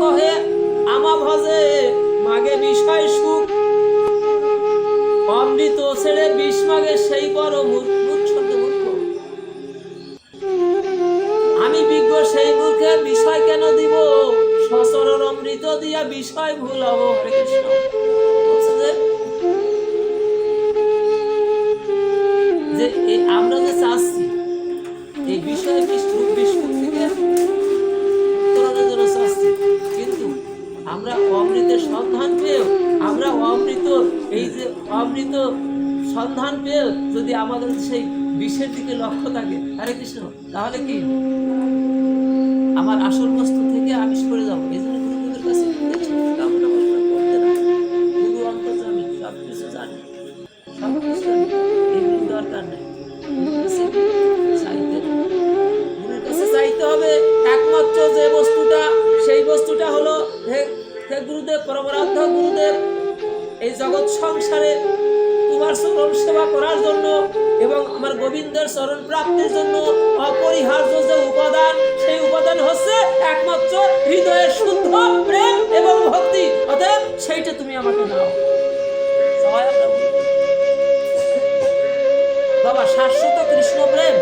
কহে আমা ভজে মাগে বিষয় সুখ। অমৃত ছেড়ে বিষ মাগে সেই বড় মূর্খ মূর্খ। আমি বিজ্ঞ সেই মূর্খে বিষয় কেন দিব? সচরর অমৃত দিয়া বিষয় ভুলাবো হরে কৃষ্ণ। যে আমরা যে চাচ্ছি, এই বিষয় বিষ্ণু বিষ্ণু থেকে আমরা অমৃতের সন্ধান পেয়েও, আমরা অমৃত, এই যে অমৃত সন্ধান পেয়েও যদি আমাদের সেই বিষের দিকে লক্ষ্য থাকে, হরে কৃষ্ণ, তাহলে কি? আমার আসল বস্তু থেকে আমি করে যাব। এই জন্য কাছে কামনা হে গুরুদেব, পরমরাধ্য গুরুদেব, এই জগৎ সংসারে তোমার চরণ সেবা করার জন্য এবং আমার গোবিন্দের চরণ প্রাপ্তির জন্য অপরিহার্য যে উপাদান, সেই উপাদান হচ্ছে একমাত্র হৃদয়ের শুদ্ধ প্রেম এবং ভক্তি। অতএব সেইটা তুমি আমাকে দাও। বাবা, শাশ্বত কৃষ্ণ প্রেম।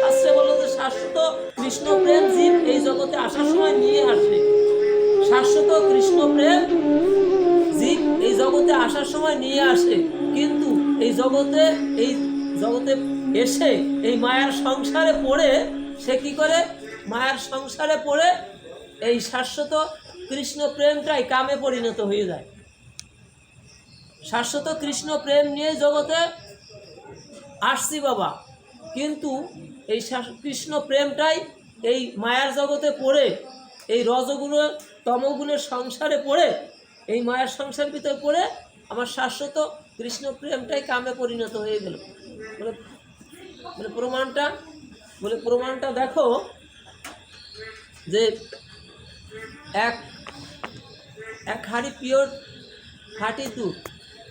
শাস্ত্রে বলো যে শাশ্বত কৃষ্ণ প্রেম জীব এই জগতে আসার সময় নিয়ে আসে। শাশ্বত কৃষ্ণ প্রেম জীব এই জগতে আসার সময় নিয়ে আসে। কিন্তু এই জগতে এই জগতে এসে এই মায়ার সংসারে পড়ে, সে কি করে? মায়ার সংসারে পড়ে এই শাশ্বত কৃষ্ণ প্রেমটাই কামে পরিণত হয়ে যায়। শাশ্বত কৃষ্ণ প্রেম নিয়ে জগতে আসছি বাবা। কিন্তু এই কৃষ্ণ প্রেমটাই এই মায়ার জগতে পড়ে, এই রজগুলো তমগুণের সংসারে পড়ে, এই মায়ের সংসার ভিতরে পড়ে আমার শাশ্বত কৃষ্ণ প্রেমটাই কামে পরিণত হয়ে গেল। বলে বলে প্রমাণটা বলে প্রমাণটা দেখো যে এক এক হাঁড়ি পিওর খাঁটি দুধ,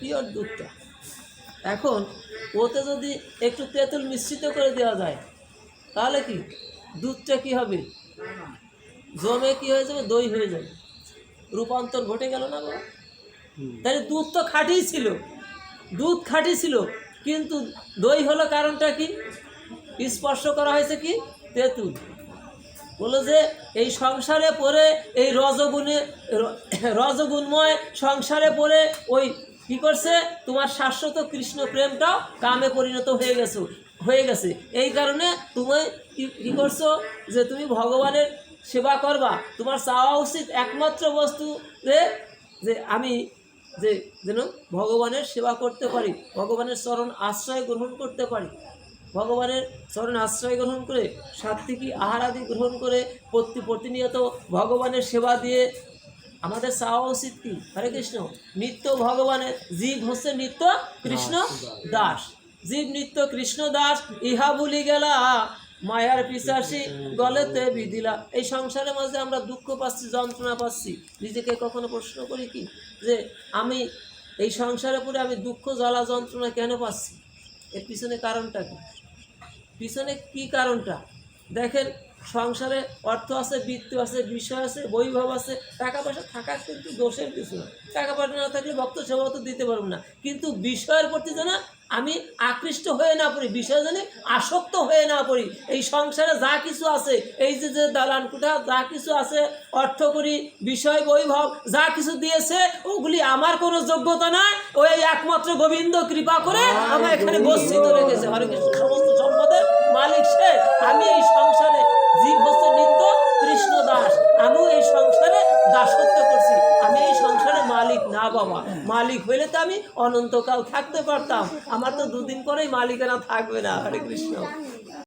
পিওর দুধটা। এখন ওতে যদি একটু তেঁতুল মিশ্রিত করে দেওয়া যায়, তাহলে কি? দুধটা কি হবে? জমে কি হয়ে যাবে? দই হয়ে যাবে। রূপান্তর ঘটে গেল না গো? তাহলে দুধ তো খাঁটি ছিল। দুধ খাঁটি ছিল কিন্তু দই হলো কারণটা কি? স্পর্শ করা হয়েছে কি? তেঁতুল। বলল যে এই সংসারে পড়ে এই রজগুণে রজগুণময় সংসারে পড়ে ওই কি করছে? তোমার শাশ্বত কৃষ্ণ প্রেমটাও কামে পরিণত হয়ে গেছো হয়ে গেছে। এই কারণে তুমি কি- কি করছ? যে তুমি ভগবানের সেবা করবা। তোমার চাওয়া উচিত একমাত্র বস্তু যে যে আমি যে যেন ভগবানের সেবা করতে পারি ভগবানের চরণ আশ্রয় গ্রহণ করতে পারি। ভগবানের চরণ আশ্রয় গ্রহণ করে সাত্বিকী আহার আদি গ্রহণ করে প্রতি প্রতিনিয়ত ভগবানের সেবা দিয়ে আমাদের চাওয়া উচিত কি? হরে কৃষ্ণ। নিত্য ভগবানের জীব হচ্ছে নিত্য কৃষ্ণ দাস। জীব নিত্য কৃষ্ণ দাস ইহা বলি গেলা। মায়ার পিসাসি গলেতে বিদিলা এই সংসারের মাঝে আমরা দুঃখ পাচ্ছি, যন্ত্রণা পাচ্ছি। নিজেকে কখনো প্রশ্ন করি কি? যে আমি এই সংসারে পড়ে আমি দুঃখ, জ্বালা, যন্ত্রণা কেন পাচ্ছি? এর পিছনে কারণটা কি? পিছনে কি কারণটা? দেখেন, সংসারে অর্থ আছে, বৃত্তি আছে, বিষয় আছে, বৈভব আছে, টাকা পয়সা থাকা কিন্তু দোষের কিছু না। টাকা পয়সা না থাকলে ভক্ত সেবা তো দিতে পারব না। কিন্তু বিষয়ের প্রতি যেন আমি আকৃষ্ট হয়ে না পড়ি বিষয় যেন আসক্ত হয়ে না পড়ি। এই সংসারে যা কিছু আছে এই যে যে দালান কুঠা যা কিছু আছে অর্থ করি বিষয় বৈভব যা কিছু দিয়েছে ওগুলি আমার কোনো যোগ্যতা নাই। ওই একমাত্র গোবিন্দ কৃপা করে আমার এখানে বস্তিত রেখেছে। হরে কৃষ্ণ। মালিক না বাবা। মালিক হইলে তো আমি অনন্তকাল থাকতে পারতাম। আমার তো দুদিন পরেই মালিকেরা থাকবে না। হরে কৃষ্ণ।